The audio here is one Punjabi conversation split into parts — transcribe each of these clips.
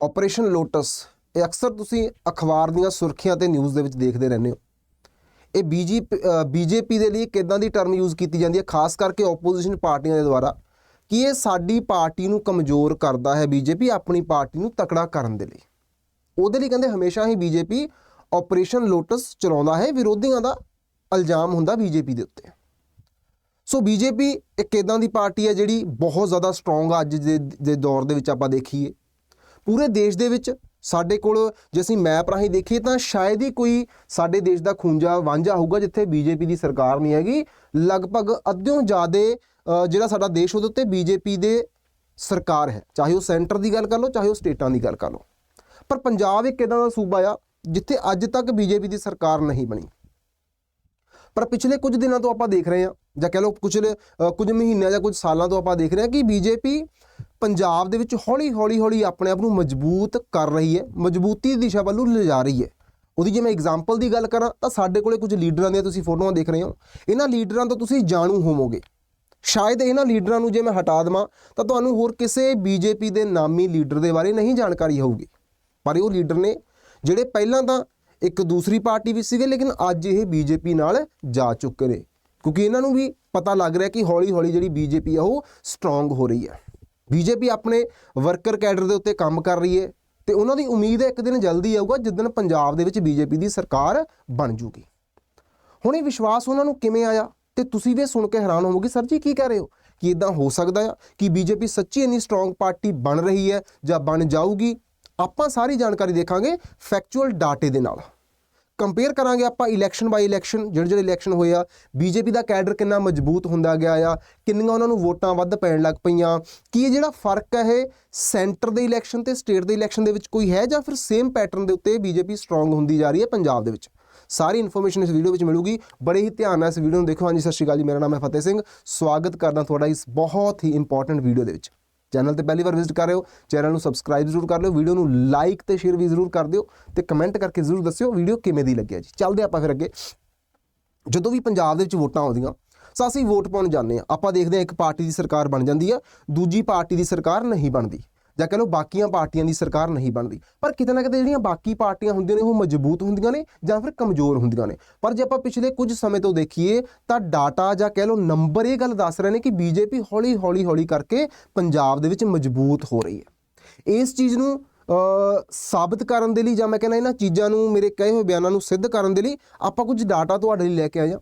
ਆਪਰੇਸ਼ਨ ਲੋਟਸ ਇਹ ਅਕਸਰ ਤੁਸੀਂ ਅਖਬਾਰ ਦੀਆਂ ਸੁਰਖੀਆਂ ਤੇ ਨਿਊਜ਼ ਦੇ ਵਿੱਚ ਦੇਖਦੇ ਰਹਿੰਦੇ ਹੋ। ਇਹ ਬੀਜੇਪੀ ਬੀਜੇਪੀ ਦੇ ਲਈ ਕਿਦਾਂ ਦੀ ਟਰਮ ਯੂਜ਼ ਕੀਤੀ ਜਾਂਦੀ ਹੈ, ਖਾਸ ਕਰਕੇ ਆਪੋਜੀਸ਼ਨ ਪਾਰਟੀਆਂ ਦੇ ਦੁਆਰਾ, ਕਿ ਇਹ ਸਾਡੀ ਪਾਰਟੀ ਨੂੰ ਕਮਜ਼ੋਰ ਕਰਦਾ ਹੈ ਬੀਜੇਪੀ ਆਪਣੀ ਪਾਰਟੀ ਨੂੰ ਤਕੜਾ ਕਰਨ ਦੇ ਲਈ। ਉਹਦੇ ਲਈ ਕਹਿੰਦੇ ਹਮੇਸ਼ਾ ਹੀ ਬੀਜੇਪੀ ਆਪਰੇਸ਼ਨ ਲੋਟਸ ਚਲਾਉਂਦਾ ਹੈ, ਵਿਰੋਧੀਆਂ ਦਾ ਇਲਜ਼ਾਮ ਹੁੰਦਾ ਬੀਜੇਪੀ ਦੇ ਉੱਤੇ। ਸੋ ਬੀਜੇਪੀ ਇੱਕ ਇਦਾਂ ਦੀ ਪਾਰਟੀ ਹੈ ਜਿਹੜੀ ਬਹੁਤ ਜ਼ਿਆਦਾ ਸਟਰੋਂਗ ਅੱਜ ਦੇ ਦੇ ਦੌਰ ਦੇ ਵਿੱਚ ਆਪਾਂ ਦੇਖੀਏ। ਪੂਰੇ ਦੇਸ਼ ਦੇ ਵਿੱਚ ਸਾਡੇ ਕੋਲ ਜੇ ਅਸੀਂ ਮੈਪ ਰਾਹੀਂ ਦੇਖੀਏ ਤਾਂ ਸ਼ਾਇਦ ਹੀ ਕੋਈ ਸਾਡੇ ਦੇਸ਼ ਦਾ ਖੂੰਜਾ ਵਾਂਝਾ ਹੋਊਗਾ ਜਿੱਥੇ ਬੀਜੇਪੀ ਦੀ ਸਰਕਾਰ ਨਹੀਂ ਹੈਗੀ। ਲਗਭਗ ਅੱਧਿਓਂ ਜ਼ਿਆਦੇ ਜਿਹੜਾ ਸਾਡਾ ਦੇਸ਼ ਉਹਦੇ ਉੱਤੇ ਬੀਜੇਪੀ ਦੇ ਸਰਕਾਰ ਹੈ। ਚਾਹੇ ਉਹ ਸੈਂਟਰ ਦੀ ਗੱਲ ਕਰ ਲਓ, ਚਾਹੇ ਉਹ ਸਟੇਟਾਂ ਦੀ ਗੱਲ ਕਰ ਲਓ। ਪਰ ਪੰਜਾਬ ਇੱਕ ਇਦਾਂ ਦਾ ਸੂਬਾ ਆ ਜਿੱਥੇ ਅੱਜ ਤੱਕ ਬੀਜੇਪੀ ਦੀ ਸਰਕਾਰ ਨਹੀਂ ਬਣੀ। ਪਰ ਪਿਛਲੇ ਕੁਝ ਦਿਨਾਂ ਤੋਂ ਆਪਾਂ ਦੇਖ ਰਹੇ ਹਾਂ ਜਾਂ ਕਹਿ ਲਓ ਕੁਝ ਕੁਝ ਮਹੀਨਿਆਂ ਜਾਂ ਕੁਝ ਸਾਲਾਂ ਤੋਂ ਆਪਾਂ ਦੇਖ ਰਹੇ ਹਾਂ ਕਿ ਬੀਜੇਪੀ ਪੰਜਾਬ ਦੇ ਵਿੱਚ ਹੌਲੀ ਹੌਲੀ ਹੌਲੀ ਆਪਣੇ ਆਪ ਨੂੰ ਮਜ਼ਬੂਤ ਕਰ ਰਹੀ ਹੈ, ਮਜ਼ਬੂਤੀ ਦੀ ਦਿਸ਼ਾ ਵੱਲੋਂ ਲਿਜਾ ਰਹੀ ਹੈ। ਉਹਦੀ ਜੇ ਮੈਂ ਐਗਜ਼ਾਮਪਲ ਦੀ ਗੱਲ ਕਰਾਂ, ਤਾਂ ਸਾਡੇ ਕੋਲੇ ਕੁਝ ਲੀਡਰਾਂ ਦੀਆਂ ਤੁਸੀਂ ਫੋਟੋਆਂ ਦੇਖ ਰਹੇ ਹੋ। ਇਹਨਾਂ ਲੀਡਰਾਂ ਤੋਂ ਤੁਸੀਂ ਜਾਣੂ ਹੋਵੋਗੇ। ਸ਼ਾਇਦ ਇਹਨਾਂ ਲੀਡਰਾਂ ਨੂੰ ਜੇ ਮੈਂ ਹਟਾ ਦੇਵਾਂ, ਤਾਂ ਤੁਹਾਨੂੰ ਹੋਰ ਕਿਸੇ ਬੀਜੇਪੀ ਦੇ ਨਾਮੀ ਲੀਡਰ ਦੇ ਬਾਰੇ ਨਹੀਂ ਜਾਣਕਾਰੀ ਹੋਊਗੀ। ਪਰ ਉਹ ਲੀਡਰ ਨੇ, ਜਿਹੜੇ ਪਹਿਲਾਂ ਤਾਂ ਇੱਕ ਦੂਸਰੀ ਪਾਰਟੀ ਵਿੱਚ ਸੀਗੇ, ਲੇਕਿਨ ਅੱਜ ਇਹ ਬੀਜੇਪੀ ਨਾਲ ਜਾ ਚੁੱਕੇ ਨੇ। ਕਿਉਂਕਿ ਇਹਨਾਂ ਨੂੰ ਵੀ ਪਤਾ ਲੱਗ ਰਿਹਾ ਕਿ ਹੌਲੀ ਹੌਲੀ ਜਿਹੜੀ ਬੀਜੇਪੀ ਆ, ਉਹ ਸਟਰੋਂਗ ਹੋ ਰਹੀ ਹੈ। ਬੀਜੇਪੀ ਆਪਣੇ ਵਰਕਰ ਕੈਡਰ ਦੇ ਉੱਤੇ ਕੰਮ ਕਰ ਰਹੀ ਹੈ ਤੇ ਉਹਨਾਂ ਦੀ ਉਮੀਦ ਹੈ ਇੱਕ ਦਿਨ ਜਲਦੀ ਆਊਗਾ ਜਿੱਦਣ ਪੰਜਾਬ ਦੇ ਵਿੱਚ ਬੀਜੇਪੀ ਦੀ ਸਰਕਾਰ ਬਣ ਜੂਗੀ। ਹੁਣ ਇਹ ਵਿਸ਼ਵਾਸ ਉਹਨਾਂ ਨੂੰ ਕਿਵੇਂ ਆਇਆ? ਤੇ ਤੁਸੀਂ ਵੀ ਸੁਣ ਕੇ ਹੈਰਾਨ ਹੋਵੋਗੇ, ਸਰ ਜੀ ਕੀ ਕਹਿ ਰਹੇ ਹੋ? ਕਿ ਇਦਾਂ ਹੋ ਸਕਦਾ ਆ ਕਿ ਬੀਜੇਪੀ ਸੱਚੀ ਇੰਨੀ ਸਟਰੋਂਗ ਪਾਰਟੀ ਬਣ ਰਹੀ ਹੈ ਜਾਂ ਬਣ ਜਾਊਗੀ? ਆਪਾਂ ਸਾਰੀ ਜਾਣਕਾਰੀ ਦੇਖਾਂਗੇ ਫੈਕਚੁਅਲ ਡਾਟੇ ਦੇ ਨਾਲ। ਕੰਪੇਅਰ ਕਰਾਂਗੇ ਆਪਾਂ ਇਲੈਕਸ਼ਨ ਬਾਈ ਇਲੈਕਸ਼ਨ ਜਿਹੜੇ ਜਿਹੜੇ ਇਲੈਕਸ਼ਨ ਹੋਏ ਆ ਬੀਜੇਪੀ ਦਾ ਕੈਡਰ ਕਿੰਨਾ ਮਜ਼ਬੂਤ ਹੁੰਦਾ ਗਿਆ ਆ, ਕਿੰਨੀਆਂ ਉਹਨਾਂ ਨੂੰ ਵੋਟਾਂ ਵੱਧ ਪੈਣ ਲੱਗ ਪਈਆਂ, ਕੀ ਇਹ ਜਿਹੜਾ ਫ਼ਰਕ ਹੈ ਇਹ ਸੈਂਟਰ ਦੇ ਇਲੈਕਸ਼ਨ ਤੇ ਸਟੇਟ ਦੇ ਇਲੈਕਸ਼ਨ ਦੇ ਵਿੱਚ ਕੋਈ ਹੈ ਜਾਂ ਫਿਰ ਸੇਮ ਪੈਟਰਨ ਦੇ ਉੱਤੇ ਬੀਜੇਪੀ ਸਟਰੋਂਗ ਹੁੰਦੀ ਜਾ ਰਹੀ ਹੈ ਪੰਜਾਬ ਦੇ ਵਿੱਚ? ਸਾਰੀ ਇਨਫੋਰਮੇਸ਼ਨ ਇਸ ਵੀਡੀਓ ਵਿੱਚ ਮਿਲੂਗੀ। ਬੜੇ ਹੀ ਧਿਆਨ ਨਾਲ ਇਸ ਵੀਡੀਓ ਨੂੰ ਦੇਖੋ। ਹਾਂਜੀ, ਸਤਿ ਸ਼੍ਰੀ ਅਕਾਲ ਜੀ। ਮੇਰਾ ਨਾਮ ਹੈ ਫਤਿਹ ਸਿੰਘ। ਸਵਾਗਤ ਕਰਦਾ ਤੁਹਾਡਾ ਇਸ ਬਹੁਤ ਹੀ ਇੰਪੋਰਟੈਂਟ ਵੀਡੀਓ ਦੇ ਵਿੱਚ। ਚੈਨਲ ਤੇ ਪਹਿਲੀ ਵਾਰ ਵਿਜ਼ਿਟ ਕਰ ਰਹੇ ਹੋ ਚੈਨਲ ਨੂੰ ਸਬਸਕ੍ਰਾਈਬ ਜ਼ਰੂਰ ਕਰ ਲਿਓ ਵੀਡੀਓ ਨੂੰ ਲਾਈਕ ਤੇ ਸ਼ੇਅਰ ਵੀ ਜ਼ਰੂਰ ਕਰ ਦਿਓ ਤੇ ਕਮੈਂਟ ਕਰਕੇ ਜ਼ਰੂਰ ਦੱਸਿਓ ਵੀਡੀਓ ਕਿਵੇਂ ਦੀ ਲੱਗਿਆ ਜੀ। ਚੱਲਦੇ ਆਪਾਂ ਫਿਰ ਅੱਗੇ। ਜਦੋਂ ਵੀ ਪੰਜਾਬ ਦੇ ਵਿੱਚ ਵੋਟਾਂ ਆਉਂਦੀਆਂ ਸੋ ਅਸੀਂ ਵੋਟ ਪਾਉਣ ਜਾਂਦੇ ਆ ਆਪਾਂ ਦੇਖਦੇ ਆ ਇੱਕ ਪਾਰਟੀ ਦੀ ਸਰਕਾਰ ਬਣ ਜਾਂਦੀ ਆ ਦੂਜੀ ਪਾਰਟੀ ਦੀ ਸਰਕਾਰ ਨਹੀਂ ਬਣਦੀ। ਜਾਂ ਕਹ ਲਓ ਬਾਕੀਆਂ ਪਾਰਟੀਆਂ ਦੀ ਸਰਕਾਰ ਨਹੀਂ ਬਣਦੀ। ਪਰ ਕਿਤੇ ਨਾ ਕਿਤੇ ਜਿਹੜੀਆਂ ਬਾਕੀ ਪਾਰਟੀਆਂ ਹੁੰਦੀਆਂ ਨੇ, ਉਹ ਮਜ਼ਬੂਤ ਹੁੰਦੀਆਂ ਨੇ ਜਾਂ ਫਿਰ ਕਮਜ਼ੋਰ ਹੁੰਦੀਆਂ ਨੇ। ਪਰ ਜੇ ਆਪਾਂ ਪਿਛਲੇ ਕੁਝ ਸਮੇਂ ਤੋਂ ਦੇਖੀਏ, ਤਾਂ ਡਾਟਾ ਜਾਂ ਕਹਿ ਲਓ ਨੰਬਰ ਇਹ ਗੱਲ ਦੱਸ ਰਹੇ ਨੇ ਕਿ ਬੀਜੇਪੀ ਹੌਲੀ ਹੌਲੀ ਹੌਲੀ ਕਰਕੇ ਪੰਜਾਬ ਦੇ ਵਿੱਚ ਮਜ਼ਬੂਤ ਹੋ ਰਹੀ ਹੈ। ਇਸ ਚੀਜ਼ ਨੂੰ ਸਾਬਤ ਕਰਨ ਦੇ ਲਈ ਜਾਂ ਮੈਂ ਕਹਿੰਦਾ ਇਹਨਾਂ ਚੀਜ਼ਾਂ ਨੂੰ ਮੇਰੇ ਕਹੇ ਹੋਏ ਬਿਆਨਾਂ ਨੂੰ ਸਿੱਧ ਕਰਨ ਦੇ ਲਈ ਆਪਾਂ ਕੁਝ ਡਾਟਾ ਤੁਹਾਡੇ ਲਈ ਲੈ ਕੇ ਆਏ ਹਾਂ।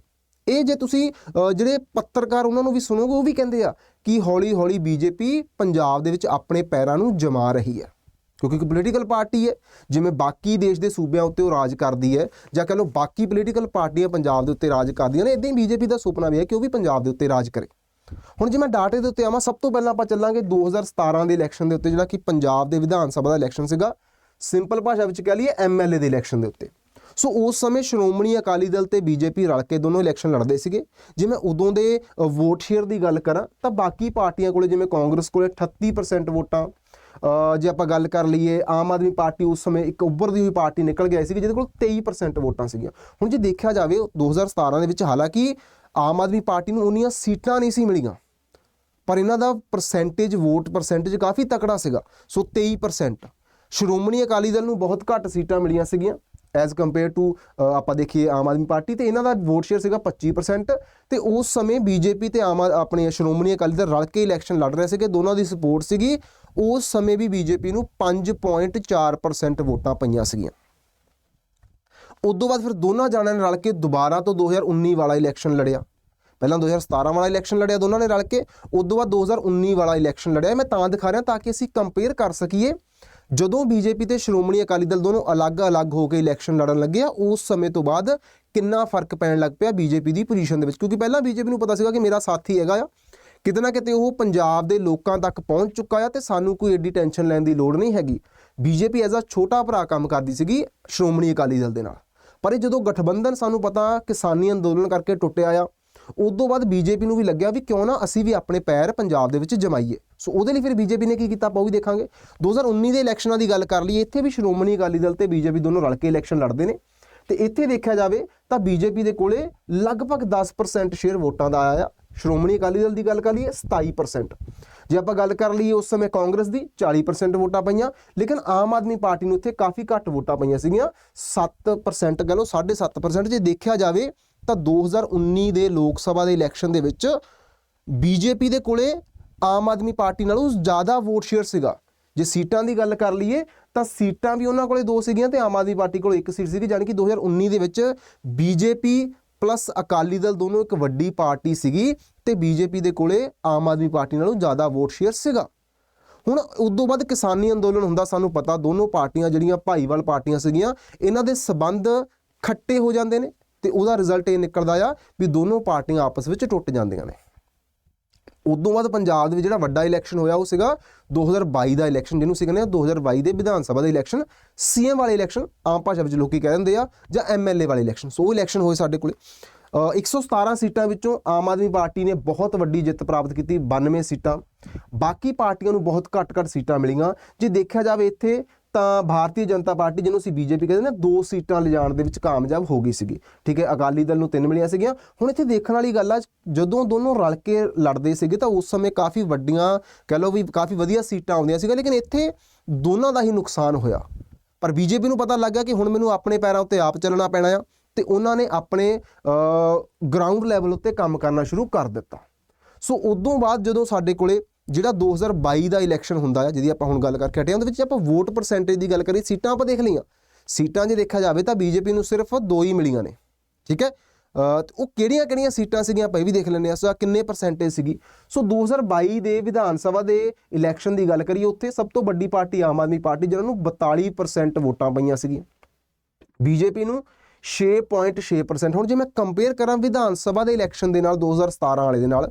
ਇਹ ਜੇ ਤੁਸੀਂ ਜਿਹੜੇ ਪੱਤਰਕਾਰ ਉਹਨਾਂ ਨੂੰ ਵੀ ਸੁਣੋਗੇ, ਉਹ ਵੀ ਕਹਿੰਦੇ ਆ ਕਿ ਹੌਲੀ ਹੌਲੀ ਬੀਜੇਪੀ ਪੰਜਾਬ ਦੇ ਵਿੱਚ ਆਪਣੇ ਪੈਰਾਂ ਨੂੰ ਜਮਾ ਰਹੀ ਹੈ। ਕਿਉਂਕਿ ਇੱਕ ਪੋਲੀਟੀਕਲ ਪਾਰਟੀ ਹੈ। ਜਿਵੇਂ ਬਾਕੀ ਦੇਸ਼ ਦੇ ਸੂਬਿਆਂ ਉੱਤੇ ਉਹ ਰਾਜ ਕਰਦੀ ਹੈ, ਜਾਂ ਕਹ ਲਓ ਬਾਕੀ ਪੋਲੀਟੀਕਲ ਪਾਰਟੀਆਂ ਪੰਜਾਬ ਦੇ ਉੱਤੇ ਰਾਜ ਕਰਦੀਆਂ ਨੇ ਇਦਾਂ ਹੀ ਬੀਜੇਪੀ ਦਾ ਸੁਪਨਾ ਵੀ ਹੈ ਕਿ ਉਹ ਵੀ ਪੰਜਾਬ ਦੇ ਉੱਤੇ ਰਾਜ ਕਰੇ। ਹੁਣ ਜੇ ਮੈਂ ਡਾਟੇ ਦੇ ਉੱਤੇ ਆਵਾਂ, ਸਭ ਤੋਂ ਪਹਿਲਾਂ ਆਪਾਂ ਚੱਲਾਂਗੇ 2017 ਦੇ ਇਲੈਕਸ਼ਨ ਦੇ ਉੱਤੇ, ਜਿਹੜਾ ਕਿ ਪੰਜਾਬ ਦੇ ਵਿਧਾਨ ਸਭਾ ਦਾ ਇਲੈਕਸ਼ਨ ਸੀਗਾ। ਸਿੰਪਲ ਭਾਸ਼ਾ ਵਿੱਚ ਕਹਿ ਲਈਏ ਐਮਐਲਏ ਦੇ ਇਲੈਕਸ਼ਨ ਦੇ ਉੱਤੇ। ਸੋ ਉਸ ਸਮੇਂ ਸ਼੍ਰੋਮਣੀ ਅਕਾਲੀ ਦਲ ਤੇ ਬੀਜੇਪੀ ਰਲ ਕੇ ਦੋਨੋਂ ਇਲੈਕਸ਼ਨ ਲੜਦੇ ਸੀਗੇ। ਜੇ ਮੈਂ ਉਦੋਂ ਦੇ ਵੋਟ ਸ਼ੇਅਰ ਦੀ ਗੱਲ ਕਰਾਂ, ਤਾਂ ਬਾਕੀ ਪਾਰਟੀਆਂ ਕੋਲੇ ਜਿਵੇਂ ਕਾਂਗਰਸ ਕੋਲੇ 38% ਵੋਟਾਂ ਜੇ ਆਪਾਂ ਗੱਲ ਕਰ ਲਈਏ, ਆਮ ਆਦਮੀ ਪਾਰਟੀ ਉਸ ਸਮੇਂ ਇੱਕ ਉੱਭਰਦੀ ਹੋਈ ਪਾਰਟੀ ਨਿਕਲ ਗਈ ਸੀ ਜਿਹਦੇ ਕੋਲ 23% ਵੋਟਾਂ ਸੀਗੀਆਂ। ਹੁਣ ਜੇ ਦੇਖਿਆ ਜਾਵੇ 2017 ਦੇ ਵਿੱਚ ਹਾਲਾਂਕਿ ਆਮ ਆਦਮੀ ਪਾਰਟੀ ਨੂੰ ਉਨੀਆਂ ਸੀਟਾਂ ਨਹੀਂ ਸੀ ਮਿਲੀਆਂ, ਪਰ ਇਹਨਾਂ ਦਾ ਪਰਸੈਂਟੇਜ ਵੋਟ ਪਰਸੈਂਟੇਜ ਕਾਫੀ ਤਕੜਾ ਸੀਗਾ, ਸੋ 23% ਸ਼੍ਰੋਮਣੀ ਅਕਾਲੀ ਦਲ ਨੂੰ ਬਹੁਤ ਘੱਟ ਸੀਟਾਂ ਮਿਲੀਆਂ ਸੀਗੀਆਂ ਐਜ਼ ਕੰਪੇਅਰ ਟੂ ਆਪਾਂ ਦੇਖੀਏ ਆਮ ਆਦਮੀ ਪਾਰਟੀ, ਤੇ ਇਹਨਾਂ ਦਾ ਵੋਟ ਸ਼ੇਅਰ ਸੀਗਾ 25% ਤੇ ਉਸ ਸਮੇਂ ਬੀਜੇਪੀ ਤੇ ਆਮ ਆਪਣੇ ਸ਼੍ਰੋਮਣੀ ਅਕਾਲੀ ਦਲ ਰਲ ਕੇ ਇਲੈਕਸ਼ਨ ਲੜ ਰਹੇ ਸੀਗੇ, ਦੋਨਾਂ ਦੀ ਸਪੋਰਟ ਸੀਗੀ। ਉਸ ਸਮੇਂ ਵੀ ਬੀਜੇਪੀ ਨੂੰ 5.4% ਵੋਟਾਂ ਪਈਆਂ ਸੀਗੀਆਂ। ਉਦੋਂ ਬਾਅਦ ਫਿਰ ਦੋਨਾਂ ਜਾਣਿਆਂ ਨੇ ਰਲ ਕੇ ਦੁਬਾਰਾ ਤੋਂ 2019 ਵਾਲਾ ਇਲੈਕਸ਼ਨ ਲੜਿਆ। ਪਹਿਲਾਂ 2017 ਵਾਲਾ ਇਲੈਕਸ਼ਨ ਲੜਿਆ ਦੋਨਾਂ ਨੇ ਰਲ ਕੇ, ਉਦੋਂ ਬਾਅਦ 2019 ਵਾਲਾ ਇਲੈਕਸ਼ਨ ਲੜਿਆ। ਮੈਂ ਤਾਂ ਦਿਖਾ ਰਿਹਾ ਤਾਂ ਕਿ ਅਸੀਂ ਕੰਪੇਅਰ ਕਰ ਸਕੀਏ। ਜਦੋਂ ਬੀਜੇਪੀ ਤੇ ਸ਼੍ਰੋਮਣੀ ਅਕਾਲੀ ਦਲ ਦੋਨੋਂ ਅਲੱਗ-ਅਲੱਗ ਹੋ ਕੇ ਇਲੈਕਸ਼ਨ ਲੜਨ ਲੱਗੇ ਆ, ਉਸ ਸਮੇਂ ਤੋਂ ਬਾਅਦ ਕਿੰਨਾ ਫ਼ਰਕ ਪੈਣ ਲੱਗ ਪਿਆ ਬੀਜੇਪੀ ਦੀ ਪੋਜੀਸ਼ਨ ਦੇ ਵਿੱਚ? ਕਿਉਂਕਿ ਪਹਿਲਾਂ ਬੀਜੇਪੀ ਨੂੰ ਪਤਾ ਸੀਗਾ ਕਿ ਮੇਰਾ ਸਾਥੀ ਹੈਗਾ ਆ। ਕਿਤੇ ਨਾ ਕਿਤੇ ਉਹ ਪੰਜਾਬ ਦੇ ਲੋਕਾਂ ਤੱਕ ਪਹੁੰਚ ਚੁੱਕਾ ਆ ਤੇ ਸਾਨੂੰ ਕੋਈ ਐਡੀ ਟੈਨਸ਼ਨ ਲੈਣ ਦੀ ਲੋੜ ਨਹੀਂ ਹੈਗੀ। ਬੀਜੇਪੀ ਐਜ਼ ਅ ਛੋਟਾ ਭਰਾ ਕੰਮ ਕਰਦੀ ਸੀਗੀ ਸ਼੍ਰੋਮਣੀ ਅਕਾਲੀ ਦਲ ਦੇ ਨਾਲ। ਪਰ ਇਹ ਜਦੋਂ ਗਠਬੰਧਨ ਸਾਨੂੰ ਪਤਾ ਕਿਸਾਨੀ ਅੰਦੋਲਨ ਕਰਕੇ ਟੁੱਟਿਆ ਆ ਉਦੋਂ ਬਾਅਦ ਬੀਜੇਪੀ ਨੂੰ ਵੀ ਲੱਗਿਆ ਵੀ ਕਿਉਂ ਨਾ ਅਸੀਂ ਵੀ ਆਪਣੇ ਪੈਰ ਪੰਜਾਬ ਦੇ ਵਿੱਚ ਜਮਾਈਏ। ਸੋ ਉਹਦੇ ਲਈ ਫਿਰ ਬੀਜੇਪੀ ਨੇ ਕੀ ਕੀਤਾ, ਆਪਾਂ ਉਹ ਵੀ ਦੇਖਾਂਗੇ। 2019 ਦੇ ਇਲੈਕਸ਼ਨਾਂ ਦੀ ਗੱਲ ਕਰ ਲਈਏ, ਇੱਥੇ ਵੀ ਸ਼੍ਰੋਮਣੀ ਅਕਾਲੀ ਦਲ ਤੇ ਬੀਜੇਪੀ ਦੋਨੋਂ ਰਲ ਕੇ ਇਲੈਕਸ਼ਨ ਲੜਦੇ ਨੇ। ਤੇ ਇੱਥੇ ਦੇਖਿਆ ਜਾਵੇ ਤਾਂ ਬੀਜੇਪੀ ਦੇ ਕੋਲੇ ਲਗਭਗ 10% ਸ਼ੇਅਰ ਵੋਟਾਂ ਦਾ ਆਇਆ। ਆ ਸ਼੍ਰੋਮਣੀ ਅਕਾਲੀ ਦਲ ਦੀ ਗੱਲ ਕਰ ਲਈਏ 27% ਜੇ ਆਪਾਂ ਗੱਲ ਕਰ ਲਈਏ ਉਸ ਸਮੇਂ ਕਾਂਗਰਸ ਦੀ 40% ਵੋਟਾਂ ਪਈਆਂ। ਲੇਕਿਨ ਆਮ ਆਦਮੀ ਪਾਰਟੀ ਨੂੰ ਇੱਥੇ ਕਾਫੀ ਘੱਟ ਵੋਟਾਂ ਪਈਆਂ ਸੀਗੀਆਂ। 7% ਕਹ ਲਓ 7.5% ਜੇ ਦੇਖਿਆ ਜਾਵੇ ਤਾਂ 2019 ਦੇ ਲੋਕ ਸਭਾ ਦੇ ਇਲੈਕਸ਼ਨ ਦੇ ਵਿੱਚ ਬੀਜੇਪੀ ਦੇ ਕੋਲੇ ਆਮ ਆਦਮੀ ਪਾਰਟੀ ਨਾਲੋਂ ਜ਼ਿਆਦਾ ਵੋਟ ਸ਼ੇਅਰ ਸੀਗਾ। ਜੇ ਸੀਟਾਂ ਦੀ ਗੱਲ ਕਰ ਲਈਏ, ਤਾਂ ਸੀਟਾਂ ਵੀ ਉਹਨਾਂ ਕੋਲੇ ਦੋ ਸੀਗੀਆਂ ਤੇ ਆਮ ਆਦਮੀ ਪਾਰਟੀ ਕੋਲ ਇੱਕ ਸੀਟ ਸੀਗੀ, ਜਾਣੀ ਕਿ 2019 ਦੇ ਵਿੱਚ ਬੀਜੇਪੀ ਪਲੱਸ ਅਕਾਲੀ ਦਲ ਦੋਨੋਂ ਇੱਕ ਵੱਡੀ ਪਾਰਟੀ ਸੀਗੀ ਤੇ ਬੀਜੇਪੀ ਦੇ ਕੋਲੇ ਆਮ ਆਦਮੀ ਪਾਰਟੀ ਨਾਲੋਂ ਜ਼ਿਆਦਾ ਵੋਟ ਸ਼ੇਅਰ ਸੀਗਾ। ਹੁਣ ਉਦੋਂ ਬਾਅਦ ਕਿਸਾਨੀ ਅੰਦੋਲਨ ਹੁੰਦਾ ਸਾਨੂੰ ਪਤਾ, ਦੋਨੋਂ ਪਾਰਟੀਆਂ ਜਿਹੜੀਆਂ ਭਾਈਵਾਲ ਪਾਰਟੀਆਂ ਸੀਗੀਆਂ, ਇਹਨਾਂ ਦੇ ਸਬੰਧ ਖੱਟੇ ਹੋ ਜਾਂਦੇ ਨੇ। ਤੇ ਉਹਦਾ ਰਿਜ਼ਲਟ ਇਹ ਨਿਕਲਦਾ ਆ ਵੀ ਦੋਨੋਂ ਪਾਰਟੀਆਂ ਆਪਸ ਵਿੱਚ ਟੁੱਟ ਜਾਂਦੀਆਂ ਨੇ। ਉਦੋਂ ਬਾਅਦ ਪੰਜਾਬ ਦੇ ਵਿੱਚ ਜਿਹੜਾ ਵੱਡਾ ਇਲੈਕਸ਼ਨ ਹੋਇਆ ਉਹ ਸੀਗਾ 2022 ਦਾ ਇਲੈਕਸ਼ਨ ਜਿਹਨੂੰ ਅਸੀਂ ਕਹਿੰਦੇ ਆ 2022 ਦੇ ਵਿਧਾਨ ਸਭਾ ਦਾ ਇਲੈਕਸ਼ਨ ਸੀਐਮ ਵਾਲੇ ਇਲੈਕਸ਼ਨ ਆਮ ਭਾਸ਼ਾ ਵਿੱਚ ਲੋਕੀ ਕਹਿ ਦਿੰਦੇ ਆ ਜਾਂ ਐਮਐਲਏ ਵਾਲੇ ਇਲੈਕਸ਼ਨ ਸੋ ਇਲੈਕਸ਼ਨ ਹੋਏ ਸਾਡੇ ਕੋਲੇ। ਅ, 117 ਸੀਟਾਂ ਵਿੱਚੋਂ ਆਮ ਆਦਮੀ ਪਾਰਟੀ ਨੇ ਬਹੁਤ ਵੱਡੀ ਜਿੱਤ ਪ੍ਰਾਪਤ ਕੀਤੀ 92 ਸੀਟਾਂ। ਬਾਕੀ ਪਾਰਟੀਆਂ ਨੂੰ ਬਹੁਤ ਘੱਟ-ਘੱਟ ਸੀਟਾਂ ਮਿਲੀਆਂ। ਜੇ ਦੇਖਿਆ ਜਾਵੇ ਇੱਥੇ ਤਾਂ ਭਾਰਤੀ ਜਨਤਾ ਪਾਰਟੀ, ਜਿਹਨੂੰ ਅਸੀਂ ਬੀਜੇਪੀ ਕਹਿੰਦੇ ਨੇ, ਦੋ ਸੀਟਾਂ ਲਿਜਾਣ ਦੇ ਵਿੱਚ ਕਾਮਯਾਬ ਹੋ ਗਈ ਸੀਗੀ। ਠੀਕ ਹੈ, ਅਕਾਲੀ ਦਲ ਨੂੰ ਤਿੰਨ ਮਿਲੀਆਂ ਸੀਗੀਆਂ। ਹੁਣ ਇੱਥੇ ਦੇਖਣ ਵਾਲੀ ਗੱਲ ਆ, ਜਦੋਂ ਦੋਨੋਂ ਰਲ ਕੇ ਲੜਦੇ ਸੀਗੇ ਤਾਂ ਉਸ ਸਮੇਂ ਕਾਫੀ ਵੱਡੀਆਂ, ਕਹਿ ਲਓ ਵੀ ਕਾਫੀ ਵਧੀਆ ਸੀਟਾਂ ਆਉਂਦੀਆਂ ਸੀਗਾ ਲੇਕਿਨ ਇੱਥੇ ਦੋਨਾਂ ਦਾ ਹੀ ਨੁਕਸਾਨ ਹੋਇਆ। ਪਰ ਬੀਜੇਪੀ ਨੂੰ ਪਤਾ ਲੱਗ ਗਿਆ ਕਿ ਹੁਣ ਮੈਨੂੰ ਆਪਣੇ ਪੈਰਾਂ ਉੱਤੇ ਆਪ ਚੱਲਣਾ ਪੈਣਾ ਆ ਤੇ ਉਹਨਾਂ ਨੇ ਆਪਣੇ ਗਰਾਊਂਡ ਲੈਵਲ ਉੱਤੇ ਕੰਮ ਕਰਨਾ ਸ਼ੁਰੂ ਕਰ ਦਿੱਤਾ। ਸੋ ਉਦੋਂ ਬਾਅਦ ਜਦੋਂ ਸਾਡੇ ਕੋਲੇ ਜਿਹੜਾ 2022 ਦਾ ਇਲੈਕਸ਼ਨ ਹੁੰਦਾ ਹੈ ਜਿਹਦੀ ਆਪਾਂ ਹੁਣ ਗੱਲ ਕਰਕੇ ਹਟੇ ਹਾਂ ਉਹਦੇ ਵਿੱਚ ਆਪਾਂ ਵੋਟ ਪਰਸੈਂਟੇਜ ਦੀ ਗੱਲ ਕਰੀਏ, ਸੀਟਾਂ ਆਪਾਂ ਦੇਖ ਲਈਆਂ। ਸੀਟਾਂ ਜੇ ਦੇਖਿਆ ਜਾਵੇ ਤਾਂ ਬੀਜੇਪੀ ਨੂੰ ਸਿਰਫ ਦੋ ਹੀ ਮਿਲੀਆਂ ਨੇ, ਠੀਕ ਹੈ? ਉਹ ਕਿਹੜੀਆਂ ਕਿਹੜੀਆਂ ਸੀਟਾਂ ਸੀਗੀਆਂ ਆਪਾਂ ਇਹ ਵੀ ਦੇਖ ਲੈਂਦੇ ਹਾਂ, ਸੋ ਕਿੰਨੇ ਪਰਸੈਂਟੇਜ ਸੀਗੀ? ਸੋ 2022 ਦੇ ਵਿਧਾਨ ਸਭਾ ਦੇ ਇਲੈਕਸ਼ਨ ਦੀ ਗੱਲ ਕਰੀਏ, ਉੱਥੇ ਸਭ ਤੋਂ ਵੱਡੀ ਪਾਰਟੀ ਆਮ ਆਦਮੀ ਪਾਰਟੀ, ਜਿਹਨਾਂ ਨੂੰ 42% ਵੋਟਾਂ ਪਈਆਂ ਸੀਗੀਆਂ। ਬੀਜੇਪੀ ਨੂੰ 6.6% ਹੁਣ ਜੇ ਮੈਂ ਕੰਪੇਅਰ ਕਰਾਂ ਵਿਧਾਨ ਸਭਾ ਦੇ ਇਲੈਕਸ਼ਨ ਦੇ ਨਾਲ 2017 ਵਾਲੇ ਦੇ ਨਾਲ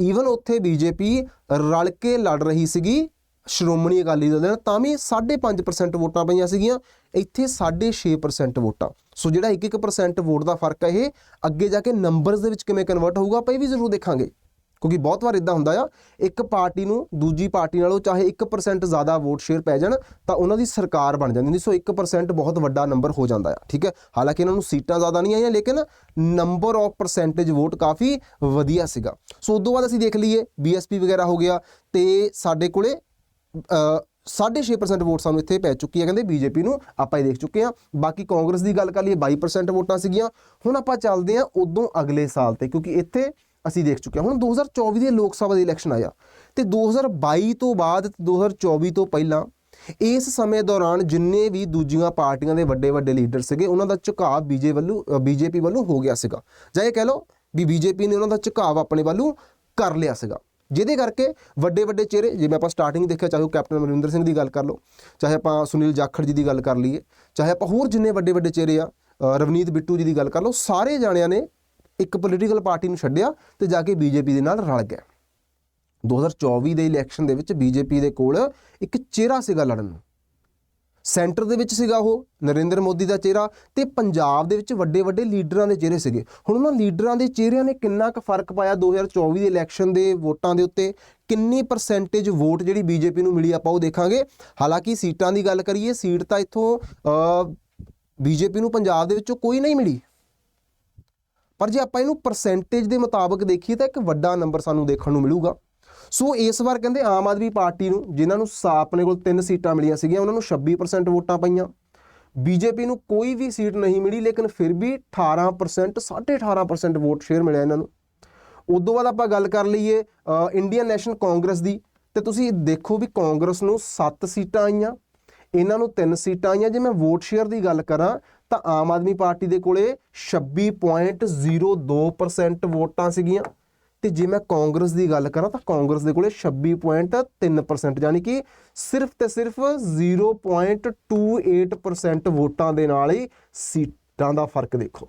ਈਵਨ ਉੱਥੇ ਬੀਜੇਪੀ ਰਲ ਕੇ ਲੜ ਰਹੀ ਸੀਗੀ। ਸ਼੍ਰੋਮਣੀ ਅਕਾਲੀ ਦਲ ਦੇ ਨਾਲ, ਤਾਂ ਵੀ 5.5% ਵੋਟਾਂ ਪਈਆਂ ਸੀਗੀਆਂ। ਇੱਥੇ 6.5% ਵੋਟਾਂ। ਸੋ ਜਿਹੜਾ 1-1% ਵੋਟ ਦਾ ਫ਼ਰਕ ਹੈ ਇਹ, ਅੱਗੇ ਜਾ ਕੇ ਨੰਬਰਸ ਦੇ ਵਿੱਚ ਕਿਵੇਂ ਕਨਵਰਟ ਹੋਊਗਾ, ਆਪਾਂ ਇਹ ਵੀ ਜ਼ਰੂਰ ਦੇਖਾਂਗੇ। ਕਿਉਂਕਿ ਬਹੁਤ ਵਾਰ ਇਦਾਂ ਹੁੰਦਾ ਆ ਇੱਕ ਪਾਰਟੀ ਨੂੰ ਦੂਜੀ ਪਾਰਟੀ ਨਾਲੋਂ ਚਾਹੇ 1% ਜ਼ਿਆਦਾ ਵੋਟ ਸ਼ੇਅਰ ਪੈ ਜਾਣ ਤਾਂ ਉਹਨਾਂ ਦੀ ਸਰਕਾਰ ਬਣ ਜਾਂਦੀ ਨਹੀਂ ਸੋ 1% ਬਹੁਤ ਵੱਡਾ ਨੰਬਰ ਹੋ ਜਾਂਦਾ ਆ ਠੀਕ ਹੈ? ਹਾਲਾਂਕਿ ਇਹਨਾਂ ਨੂੰ ਸੀਟਾਂ ਜ਼ਿਆਦਾ ਨਹੀਂ ਆਈਆਂ ਲੇਕਿਨ ਨੰਬਰ ਆਫ ਪਰਸੈਂਟੇਜ ਵੋਟ ਕਾਫੀ ਵਧੀਆ ਸੀਗਾ। ਸੋ ਉਦੋਂ ਬਾਅਦ ਅਸੀਂ ਦੇਖ ਲਈਏ ਬੀਐਸਪੀ ਵਗੈਰਾ ਹੋ ਗਿਆ ਤੇ ਸਾਡੇ ਕੋਲੇ ਅ, 6.5% ਵੋਟ ਸਾਨੂੰ ਇੱਥੇ ਪੈ ਚੁੱਕੀ ਹੈ ਕਹਿੰਦੇ ਬੀਜੇਪੀ ਨੂੰ ਆਪਾਂ ਇਹ ਦੇਖ ਚੁੱਕੇ ਹਾਂ ਬਾਕੀ ਕਾਂਗਰਸ ਦੀ ਗੱਲ ਕਰ ਲਈਏ 22% ਵੋਟਾਂ ਸੀਗੀਆਂ। ਹੁਣ ਆਪਾਂ ਚੱਲਦੇ ਹਾਂ ਉਦੋਂ ਅਗਲੇ ਸਾਲ ਤੇ ਕਿਉਂਕਿ ਇੱਥੇ ਅਸੀਂ ਦੇਖ ਚੁੱਕੇ ਹਾਂ। ਹੁਣ 2024 ਦੇ ਲੋਕ ਸਭਾ ਦੇ ਇਲੈਕਸ਼ਨ ਆਇਆ ਤੇ 2022 ਤੋਂ ਬਾਅਦ ਤੇ 2024 ਤੋਂ ਪਹਿਲਾਂ ਇਸ ਸਮੇਂ ਦੌਰਾਨ ਜਿੰਨੇ ਵੀ ਦੂਜੀਆਂ ਪਾਰਟੀਆਂ ਦੇ ਵੱਡੇ ਵੱਡੇ ਲੀਡਰ ਸੀਗੇ, ਉਹਨਾਂ ਦਾ ਝੁਕਾਅ ਬੀਜੇ ਵੱਲੋਂ ਬੀਜੇਪੀ ਵੱਲੋਂ ਹੋ ਗਿਆ ਸੀਗਾ। ਜਾਂ ਇਹ ਕਹਿ ਲਓ ਵੀ ਬੀਜੇਪੀ ਨੇ ਉਹਨਾਂ ਦਾ ਝੁਕਾਅ ਆਪਣੇ ਵੱਲੋਂ ਕਰ ਲਿਆ ਸੀਗਾ। ਜਿਹਦੇ ਕਰਕੇ ਵੱਡੇ ਵੱਡੇ ਚਿਹਰੇ, ਜਿਵੇਂ ਆਪਾਂ ਸਟਾਰਟਿੰਗ ਦੇਖਿਆ, ਚਾਹੇ ਉਹ ਕੈਪਟਨ ਅਮਰਿੰਦਰ ਸਿੰਘ ਦੀ ਗੱਲ ਕਰ ਲਓ, ਚਾਹੇ ਆਪਾਂ ਸੁਨੀਲ ਜਾਖੜ ਜੀ ਦੀ ਗੱਲ ਕਰ ਲਈਏ, ਚਾਹੇ ਆਪਾਂ ਹੋਰ ਜਿੰਨੇ ਵੱਡੇ ਵੱਡੇ ਚਿਹਰੇ ਆ ਰਵਨੀਤ ਬਿੱਟੂ ਜੀ ਦੀ ਗੱਲ ਕਰ ਲਓ, ਸਾਰੇ ਜਾਣਿਆਂ ਨੇ ਇੱਕ ਪੋਲੀਟੀਕਲ ਪਾਰਟੀ ਨੂੰ ਛੱਡਿਆ ਤੇ ਜਾ ਕੇ ਬੀਜੇਪੀ ਦੇ ਨਾਲ ਰਲ ਗਿਆ। 2024 ਦੇ ਇਲੈਕਸ਼ਨ ਦੇ ਵਿੱਚ ਬੀਜੇਪੀ ਦੇ ਕੋਲ ਇੱਕ ਚਿਹਰਾ ਸੀਗਾ ਲੜਨ ਨੂੰ। ਸੈਂਟਰ ਦੇ ਵਿੱਚ ਸੀਗਾ ਉਹ, ਨਰਿੰਦਰ ਮੋਦੀ ਦਾ ਚਿਹਰਾ ਤੇ ਪੰਜਾਬ ਦੇ ਵਿੱਚ ਵੱਡੇ ਵੱਡੇ ਲੀਡਰਾਂ ਦੇ ਚਿਹਰੇ ਸੀਗੇ। ਹੁਣ ਉਹਨਾਂ ਲੀਡਰਾਂ ਦੇ ਚਿਹਰਿਆਂ ਨੇ ਕਿੰਨਾ ਕੁ ਫ਼ਰਕ ਪਾਇਆ 2024 ਦੇ ਇਲੈਕਸ਼ਨ ਦੇ ਵੋਟਾਂ ਦੇ ਉੱਤੇ? ਕਿੰਨੀ ਪਰਸੈਂਟੇਜ ਵੋਟ ਜਿਹੜੀ ਬੀਜੇਪੀ ਨੂੰ ਮਿਲੀ ਆਪਾਂ ਉਹ ਦੇਖਾਂਗੇ। ਹਾਲਾਂਕਿ ਸੀਟਾਂ ਦੀ ਗੱਲ ਕਰੀਏ, ਸੀਟ ਤਾਂ ਇੱਥੋਂ ਬੀਜੇਪੀ ਨੂੰ ਪੰਜਾਬ ਦੇ ਵਿੱਚੋਂ ਕੋਈ ਨਹੀਂ ਮਿਲੀ। ਪਰ ਜੇ ਆਪਾਂ ਇਹਨੂੰ ਪਰਸੈਂਟੇਜ ਦੇ ਮੁਤਾਬਕ ਦੇਖੀਏ ਤਾਂ ਇੱਕ ਵੱਡਾ ਨੰਬਰ ਸਾਨੂੰ ਦੇਖਣ ਨੂੰ ਮਿਲੂਗਾ। ਸੋ ਇਸ ਵਾਰ ਕਹਿੰਦੇ ਆਮ ਆਦਮੀ ਪਾਰਟੀ ਨੂੰ, ਜਿਨ੍ਹਾਂ ਨੂੰ ਸਾ- ਆਪਣੇ ਕੋਲ ਤਿੰਨ ਸੀਟਾਂ ਮਿਲੀਆਂ ਸੀਗੀਆਂ, ਉਹਨਾਂ ਨੂੰ 26% ਵੋਟਾਂ ਪਈਆਂ। ਬੀਜੇਪੀ ਨੂੰ ਕੋਈ ਵੀ ਸੀਟ ਨਹੀਂ ਮਿਲੀ, ਲੇਕਿਨ ਫਿਰ ਵੀ 18% 18.5% ਵੋਟ ਸ਼ੇਅਰ ਮਿਲਿਆ ਇਹਨਾਂ ਨੂੰ। ਉਦੋਂ ਬਾਅਦ ਆਪਾਂ ਗੱਲ ਕਰ ਲਈਏ ਇੰਡੀਅਨ ਨੈਸ਼ਨਲ ਕਾਂਗਰਸ ਦੀ, ਤੇ ਤੁਸੀਂ ਦੇਖੋ ਵੀ ਕਾਂਗਰਸ ਨੂੰ 7 ਸੀਟਾਂ ਆਈਆਂ, ਇਹਨਾਂ ਨੂੰ 3 ਸੀਟਾਂ ਆਈਆਂ। ਜੇ ਮੈਂ ਵੋਟ ਸ਼ੇਅਰ ਦੀ ਗੱਲ ਕਰਾਂ ਤਾਂ ਆਮ ਆਦਮੀ ਪਾਰਟੀ ਦੇ ਕੋਲੇ 26.02% ਵੋਟਾਂ ਸੀਗੀਆਂ। ਤੇ ਜੇ ਮੈਂ ਕਾਂਗਰਸ ਦੀ ਗੱਲ ਕਰਾਂ ਤਾਂ ਕਾਂਗਰਸ ਦੇ ਕੋਲੇ 26.3% ਯਾਨੀ ਕਿ ਸਿਰਫ ਤੇ ਸਿਰਫ 0.28% ਵੋਟਾਂ ਦੇ ਨਾਲ ਹੀ ਸੀਟਾਂ ਦਾ ਫ਼ਰਕ ਦੇਖੋ।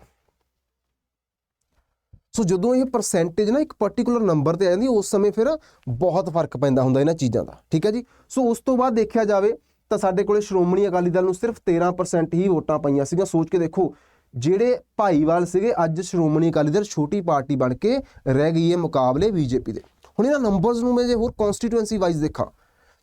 ਸੋ ਜਦੋਂ ਇਹ ਪਰਸੈਂਟੇਜ ਨਾ ਇੱਕ ਪਾਰਟਿਕੂਲਰ ਨੰਬਰ ਤੇ ਆ ਜਾਂਦੀ, ਉਸ ਸਮੇਂ ਫਿਰ ਬਹੁਤ ਫ਼ਰਕ ਪੈਂਦਾ ਹੁੰਦਾ ਇਹਨਾਂ ਚੀਜ਼ਾਂ ਦਾ, ਠੀਕ ਹੈ ਜੀ? ਸੋ ਉਸ ਤੋਂ ਬਾਅਦ ਦੇਖਿਆ ਜਾਵੇ ਤਾਂ ਸਾਡੇ ਕੋਲੇ ਸ਼੍ਰੋਮਣੀ ਅਕਾਲੀ ਦਲ ਨੂੰ ਸਿਰਫ 13% ਹੀ ਵੋਟਾਂ ਪਈਆਂ ਸੀਗੀਆਂ। ਸੋਚ ਕੇ ਦੇਖੋ, ਜਿਹੜੇ ਭਾਈਵਾਲ ਸੀਗੇ, ਅੱਜ ਸ਼੍ਰੋਮਣੀ ਅਕਾਲੀ ਦਲ ਛੋਟੀ ਪਾਰਟੀ ਬਣ ਕੇ ਰਹਿ ਗਈ ਹੈ ਮੁਕਾਬਲੇ ਬੀਜੇਪੀ ਦੇ। ਹੁਣ ਇਹਨਾਂ ਨੰਬਰਸ ਨੂੰ ਮੈਂ ਜੇ ਹੋਰ ਕਨਸਟੀਟੂਐਂਸੀ ਵਾਈਜ਼ ਦੇਖਾਂ,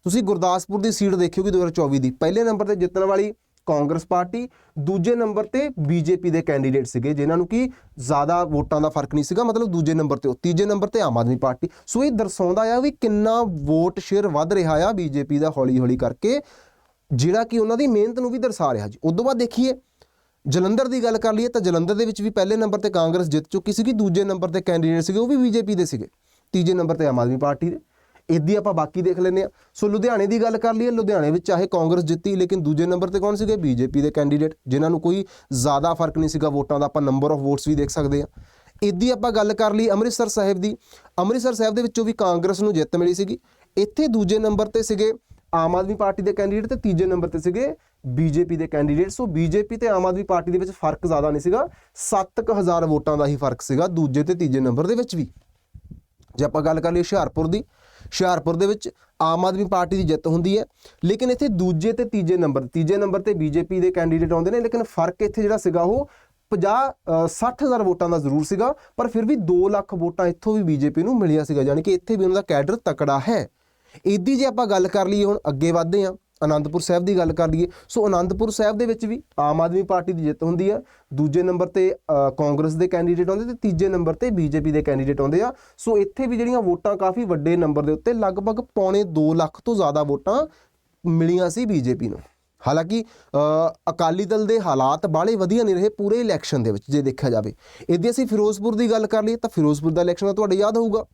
ਤੁਸੀਂ ਗੁਰਦਾਸਪੁਰ ਦੀ ਸੀਟ ਦੇਖਿਓਗੇ 2024 ਦੀ ਪਹਿਲੇ ਨੰਬਰ ਤੇ ਜਿੱਤਣ ਵਾਲੀ ਕਾਂਗਰਸ ਪਾਰਟੀ, ਦੂਜੇ ਨੰਬਰ ਤੇ ਬੀਜੇਪੀ ਦੇ ਕੈਂਡੀਡੇਟ ਸੀਗੇ, ਜਿਨ੍ਹਾਂ ਨੂੰ ਕਿ ਜ਼ਿਆਦਾ ਵੋਟਾਂ ਦਾ ਫ਼ਰਕ ਨਹੀਂ ਸੀਗਾ, ਮਤਲਬ ਦੂਜੇ ਨੰਬਰ ਤੇ ਉਹ, ਤੀਜੇ ਨੰਬਰ ਤੇ ਆਮ ਆਦਮੀ ਪਾਰਟੀ। ਸੋ ਇਹ ਦਰਸਾਉਂਦਾ ਆ ਵੀ ਕਿੰਨਾ ਵੋਟ ਸ਼ੇਅਰ ਵੱਧ ਰਿਹਾ ਆ ਬੀਜੇਪੀ ਦਾ ਹੌਲੀ ਹੌਲੀ ਕਰਕੇ। ਜਿਹੜਾ ਕਿ ਉਹਨਾਂ ਦੀ ਮਿਹਨਤ ਨੂੰ ਵੀ ਦਰਸਾ ਰਿਹਾ ਜੀ। ਉਸ ਤੋਂ ਬਾਅਦ ਦੇਖੀਏ, ਜਲੰਧਰ ਦੀ ਗੱਲ ਕਰ ਲਈਏ ਤਾਂ ਜਲੰਧਰ ਦੇ ਵਿੱਚ ਵੀ ਪਹਿਲੇ ਨੰਬਰ ਤੇ ਕਾਂਗਰਸ ਜਿੱਤ ਚੁੱਕੀ ਸੀਗੀ, ਦੂਜੇ ਨੰਬਰ ਤੇ ਕੈਂਡੀਡੇਟ ਸੀਗੇ, ਉਹ ਵੀ ਬੀਜੇਪੀ ਦੇ ਸੀਗੇ। ਤੀਜੇ ਨੰਬਰ ਤੇ ਆਮ ਆਦਮੀ ਪਾਰਟੀ ਦੇ। ਇਦੀ ਆਪਾਂ ਬਾਕੀ ਦੇਖ ਲੈਂਦੇ ਆ ਸੋ ਲੁਧਿਆਣੇ ਦੀ ਗੱਲ ਕਰ ਲਈਏ, ਲੁਧਿਆਣੇ ਵਿੱਚ ਚਾਹੇ ਕਾਂਗਰਸ ਜਿੱਤੀ, ਲੇਕਿਨ ਦੂਜੇ ਨੰਬਰ ਤੇ ਕੌਣ ਸੀਗੇ? ਬੀਜੇਪੀ ਦੇ ਕੈਂਡੀਡੇਟ, ਜਿਨ੍ਹਾਂ ਨੂੰ ਕੋਈ ਜ਼ਿਆਦਾ ਫ਼ਰਕ ਨਹੀਂ ਸੀਗਾ ਵੋਟਾਂ ਦਾ। ਆਪਾਂ ਨੰਬਰ ਆਫ ਵੋਟਸ ਵੀ ਦੇਖ ਸਕਦੇ ਆ ਇਦੀ ਆਪਾਂ ਗੱਲ ਕਰ ਲਈ ਅੰਮ੍ਰਿਤਸਰ ਸਾਹਿਬ ਦੀ। ਅੰਮ੍ਰਿਤਸਰ ਸਾਹਿਬ ਦੇ ਵਿੱਚੋਂ ਵੀ ਕਾਂਗਰਸ ਨੂੰ ਜਿੱਤ ਮਿਲੀ ਸੀਗੀ। ਇੱਥੇ ਦੂਜੇ ਨੰਬਰ ਤੇ ਸੀਗੇ ਆਮ ਆਦਮੀ ਪਾਰਟੀ ਦੇ ਕੈਂਡੀਡੇਟ ਤੇ ਤੀਜੇ ਨੰਬਰ ਤੇ ਸੀਗੇ ਬੀਜੇਪੀ ਦੇ ਕੈਂਡੀਡੇਟ ਸੋ ਬੀਜੇਪੀ ਤੇ ਆਮ ਆਦਮੀ ਪਾਰਟੀ ਦੇ ਵਿੱਚ ਫ਼ਰਕ ਜ਼ਿਆਦਾ ਨਹੀਂ ਸੀਗਾ। 7000 ਵੋਟਾਂ ਦਾ ਹੀ ਫ਼ਰਕ ਸੀਗਾ ਦੂਜੇ ਤੇ ਤੀਜੇ ਨੰਬਰ ਦੇ ਵਿੱਚ ਵੀ। ਜੇ ਆਪਾਂ ਗੱਲ ਕਰ ਲਈਏ ਹੁਸ਼ਿਆਰਪੁਰ ਦੀ ਹੁਸ਼ਿਆਰਪੁਰ ਦੇ ਵਿੱਚ ਆਮ ਆਦਮੀ ਪਾਰਟੀ ਦੀ ਜਿੱਤ ਹੁੰਦੀ ਹੈ। ਲੇਕਿਨ ਇੱਥੇ ਦੂਜੇ ਤੇ ਤੀਜੇ ਨੰਬਰ ਤੀਜੇ ਨੰਬਰ ਤੇ ਬੀਜੇਪੀ ਦੇ ਕੈਂਡੀਡੇਟ ਆਉਂਦੇ ਨੇ ਲੇਕਿਨ ਫ਼ਰਕ ਇੱਥੇ ਜਿਹੜਾ ਸੀਗਾ ਉਹ 50 ਅ, 60000 ਵੋਟਾਂ ਦਾ ਜ਼ਰੂਰ ਸੀਗਾ ਪਰ ਫਿਰ ਵੀ 2 ਲੱਖ ਵੋਟਾਂ ਇੱਥੋਂ ਵੀ ਬੀਜੇਪੀ ਨੂੰ ਮਿਲੀਆਂ ਸੀਗਾ ਯਾਨੀ ਕਿ ਇੱਥੇ ਵੀ ਉਹਨਾਂ ਦਾ ਕੈਡਰ ਤਕੜਾ ਹੈ। ਇਹਦੀ ਜੇ ਆਪਾਂ ਗੱਲ ਕਰ ਲਈਏ ਹੁਣ ਅੱਗੇ ਵਧਦੇ ਹਾਂ ਆਨੰਦਪੁਰ ਸਾਹਿਬ ਦੀ ਗੱਲ ਕਰ ਲਈਏ, ਸੋ ਆਨੰਦਪੁਰ ਸਾਹਿਬ ਦੇ ਵਿੱਚ ਵੀ ਆਮ ਆਦਮੀ ਪਾਰਟੀ ਦੀ ਜਿੱਤ ਹੁੰਦੀ ਆ, ਦੂਜੇ ਨੰਬਰ ਤੇ ਕਾਂਗਰਸ ਦੇ ਕੈਂਡੀਡੇਟ ਆਉਂਦੇ ਤੇ ਤੀਜੇ ਨੰਬਰ ਤੇ ਬੀਜੇਪੀ ਦੇ ਕੈਂਡੀਡੇਟ ਆਉਂਦੇ ਆ। ਸੋ ਇੱਥੇ ਵੀ ਜਿਹੜੀਆਂ ਵੋਟਾਂ ਕਾਫੀ ਵੱਡੇ ਨੰਬਰ ਦੇ ਉੱਤੇ ਲਗਭਗ ਪੌਣੇ 2 ਲੱਖ ਤੋਂ ਜ਼ਿਆਦਾ ਵੋਟਾਂ ਮਿਲੀਆਂ ਸੀ ਬੀਜੇਪੀ ਨੂੰ। ਹਾਲਾਂਕਿ ਅਕਾਲੀ ਦਲ ਦੇ ਹਾਲਾਤ ਬਾਹਲੇ ਵਧੀਆ ਨਹੀਂ ਰਹੇ ਪੂਰੇ ਇਲੈਕਸ਼ਨ ਦੇ ਵਿੱਚ, ਜੇ ਦੇਖਿਆ ਜਾਵੇ। ਇਹਦੀ ਅਸੀਂ ਫਿਰੋਜ਼ਪੁਰ ਦੀ ਗੱਲ ਕਰ ਲਈਏ ਤਾਂ ਫਿਰੋਜ਼ਪੁਰ ਦਾ ਇਲੈਕਸ਼ਨ ਤਾਂ ਤੁਹਾਡੇ ਯਾਦ ਹੋਊਗਾ।